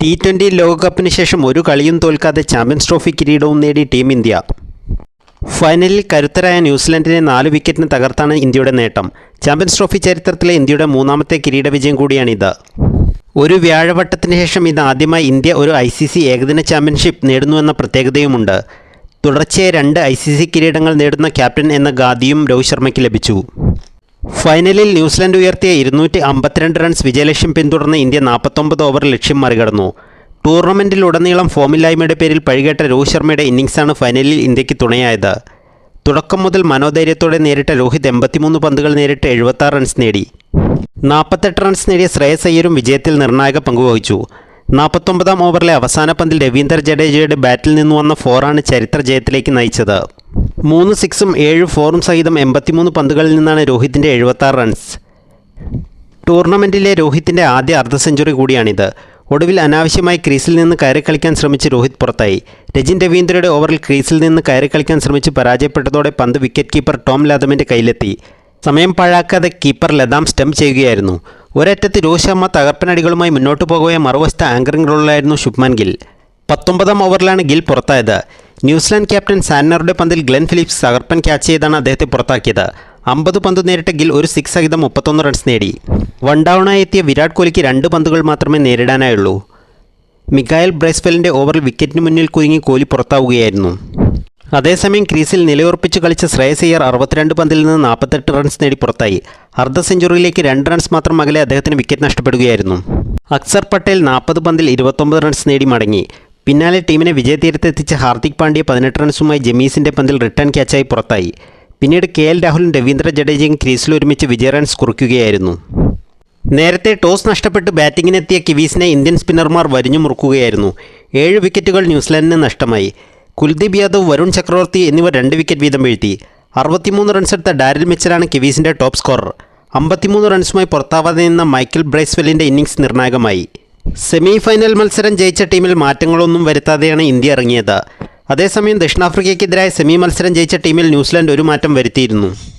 T twenty ലോകകപ്പിന് ശേഷം ഒരു കളിയും തോൽക്കാതെ ചാമ്പ്യൻസ് ട്രോഫി കിരീടവും നേടി ടീം ഇന്ത്യ. ഫൈനലിൽ കരുത്തരായ ന്യൂസിലൻഡിനെ നാല് വിക്കറ്റിന് തകർത്താണ് ഇന്ത്യയുടെ നേട്ടം. ചാമ്പ്യൻസ് ട്രോഫി ചരിത്രത്തിലെ ഇന്ത്യയുടെ മൂന്നാമത്തെ കിരീട വിജയം കൂടിയാണിത് ഒരു വ്യാഴവട്ടത്തിന് ശേഷം ഇത് ആദ്യമായി ഇന്ത്യ ഒരു ഐ സി സി ഏകദിന ചാമ്പ്യൻഷിപ്പ് നേടുന്നുവെന്ന പ്രത്യേകതയുമുണ്ട്. തുടർച്ചയായി രണ്ട് ഐ സി സി കിരീടങ്ങൾ നേടുന്ന ക്യാപ്റ്റൻ എന്ന ഗാദിയും രോഹിത് ശർമ്മയ്ക്ക് ലഭിച്ചു. ഫൈനലിൽ ന്യൂസിലൻഡ് ഉയർത്തിയ ഇരുന്നൂറ്റി അമ്പത്തിരണ്ട് റൺസ് വിജയലക്ഷ്യം പിന്തുടർന്ന് ഇന്ത്യ നാൽപ്പത്തൊമ്പത് ഓവർ ലക്ഷ്യം മറികടന്നു. ടൂർണമെന്റിലുടനീളം ഫോമില്ലായ്മയുടെ പേരിൽ പഴികേട്ട രോഹിത് ശർമ്മയുടെ ഇന്നിംഗ്സാണ് ഫൈനലിൽ ഇന്ത്യയ്ക്ക് തുണയായത്. തുടക്കം മുതൽ മനോധൈര്യത്തോടെ നേരിട്ട രോഹിത് എൺപത്തിമൂന്ന് പന്തുകൾ നേരിട്ട് എഴുപത്താറ് റൺസ് നേടി. നാൽപ്പത്തെട്ട് റൺസ് നേടിയ ശ്രേയസ് അയ്യരും വിജയത്തിൽ നിർണായക പങ്കുവഹിച്ചു നാൽപ്പത്തൊമ്പതാം ഓവറിലെ അവസാന പന്തിൽ രവീന്ദർ ജഡേജയുടെ ബാറ്റിൽ നിന്ന് വന്ന ഫോറാണ് ചരിത്ര ജയത്തിലേക്ക് നയിച്ചത്. മൂന്ന് സിക്സും ഏഴ് ഫോറും സഹിതം എൺപത്തിമൂന്ന് പന്തുകളിൽ നിന്നാണ് രോഹിത്തിന്റെ എഴുപത്താറ് റൺസ് ടൂർണമെന്റിലെ രോഹിത്തിന്റെ ആദ്യ അർദ്ധ സെഞ്ചുറി കൂടിയാണിത്. ഒടുവിൽ അനാവശ്യമായി ക്രീസിൽ നിന്ന് കയറി കളിക്കാൻ ശ്രമിച്ച് രോഹിത് പുറത്തായി. രജിൻ രവീന്ദ്രയുടെ ഓവറിൽ ക്രീസിൽ നിന്ന് കയറി കളിക്കാൻ ശ്രമിച്ച് പരാജയപ്പെട്ടതോടെ പന്ത് വിക്കറ്റ് കീപ്പർ ടോം ലാദമിന്റെ കയ്യിലെത്തി. സമയം പാഴാക്കാതെ കീപ്പർ ലതാം സ്റ്റംപ് ചെയ്യുകയായിരുന്നു. ഒരറ്റത്ത് രോഹിത് ശർമ്മ തകർപ്പനടികളുമായി മുന്നോട്ട് പോകുകയും മറുവശത്ത് ആങ്കറിംഗ് റോളിലായിരുന്നു ശുഭ്മാൻ ഗിൽ. പത്തൊമ്പതാം ഓവറിലാണ് ഗിൽ പുറത്തായത്. ന്യൂസിലാൻഡ് ക്യാപ്റ്റൻ സാന്നറുടെ പന്തിൽ ഗ്ലെൻ ഫിലിപ്സ് തകർപ്പൻ ക്യാച്ച് ചെയ്താണ് അദ്ദേഹത്തെ പുറത്താക്കിയത്. അമ്പത് പന്ത് നേരിട്ട ഗിൽ ഒരു സിക്സ് സഹിതം മുപ്പത്തൊന്ന് റൺസ് നേടി. വൺ ഡൗണായി എത്തിയ വിരാട് കോഹ്ലിക്ക് രണ്ട് പന്തുകൾ മാത്രമേ നേരിടാനായുള്ളൂ. മിക്കായൽ ബ്രൈസ്വെലിന്റെ ഓവറിൽ വിക്കറ്റിന് മുന്നിൽ കുരുങ്ങി കോഹ്ലി പുറത്താവുകയായിരുന്നു. അതേസമയം ക്രീസിൽ നിലയുറപ്പിച്ച് കളിച്ച ശ്രേയസ് അയ്യർ അറുപത്തിരണ്ട് പന്തിൽ നിന്ന് നാൽപ്പത്തെട്ട് റൺസ് നേടി പുറത്തായി. അർദ്ധ സെഞ്ചുറിയിലേക്ക് രണ്ട് റൺസ് മാത്രം അകലെ അദ്ദേഹത്തിന് വിക്കറ്റ് നഷ്ടപ്പെടുകയായിരുന്നു. അക്സർ പട്ടേൽ നാൽപ്പത് പന്തിൽ ഇരുപത്തൊമ്പത് റൺസ് നേടി മടങ്ങി. പിന്നാലെ ടീമിനെ വിജയതീരത്തെത്തിച്ച ഹാർദിക് പാണ്ഡ്യ പതിനെട്ട് റൺസുമായി ജമീസിന്റെ പന്തിൽ റിട്ടേൺ ക്യാച്ചായി പുറത്തായി. പിന്നീട് കെ എൽ രാഹുലും രവീന്ദ്ര ജഡേജയും ക്രീസിൽ ഒരുമിച്ച് വിജയ റൺസ് കുറിക്കുകയായിരുന്നു. നേരത്തെ ടോസ് നഷ്ടപ്പെട്ട് ബാറ്റിങ്ങിനെത്തിയ കിവീസിനെ ഇന്ത്യൻ സ്പിന്നർമാർ വരിഞ്ഞു മുറുക്കുകയായിരുന്നു. ഏഴ് വിക്കറ്റുകൾ ന്യൂസിലാൻഡിന് നഷ്ടമായി. കുൽദീപ് യാദവ് വരുൺ ചക്രവർത്തി എന്നിവർ രണ്ട് വിക്കറ്റ് വീതം വീഴ്ത്തി. അറുപത്തിമൂന്ന് റൺസ് എടുത്ത ഡാരിൽ മിച്ചലാണ് കിവീസിന്റെ ടോപ്പ് സ്കോറർ അമ്പത്തിമൂന്ന് റൺസുമായി പുറത്താവാതെ നിന്ന മൈക്കിൾ ബ്രൈസ്വെല്ലിന്റെ ഇന്നിംഗ്സ് നിർണായകമായി. സെമി ഫൈനൽ മത്സരം ജയിച്ച ടീമിൽ മാറ്റങ്ങളൊന്നും വരുത്താതെയാണ് ഇന്ത്യ ഇറങ്ങിയത്. അതേസമയം ദക്ഷിണാഫ്രിക്കയ്ക്കെതിരായ സെമി മത്സരം ജയിച്ച ടീമിൽ ന്യൂസിലാൻഡ് ഒരു മാറ്റം വരുത്തിയിരുന്നു.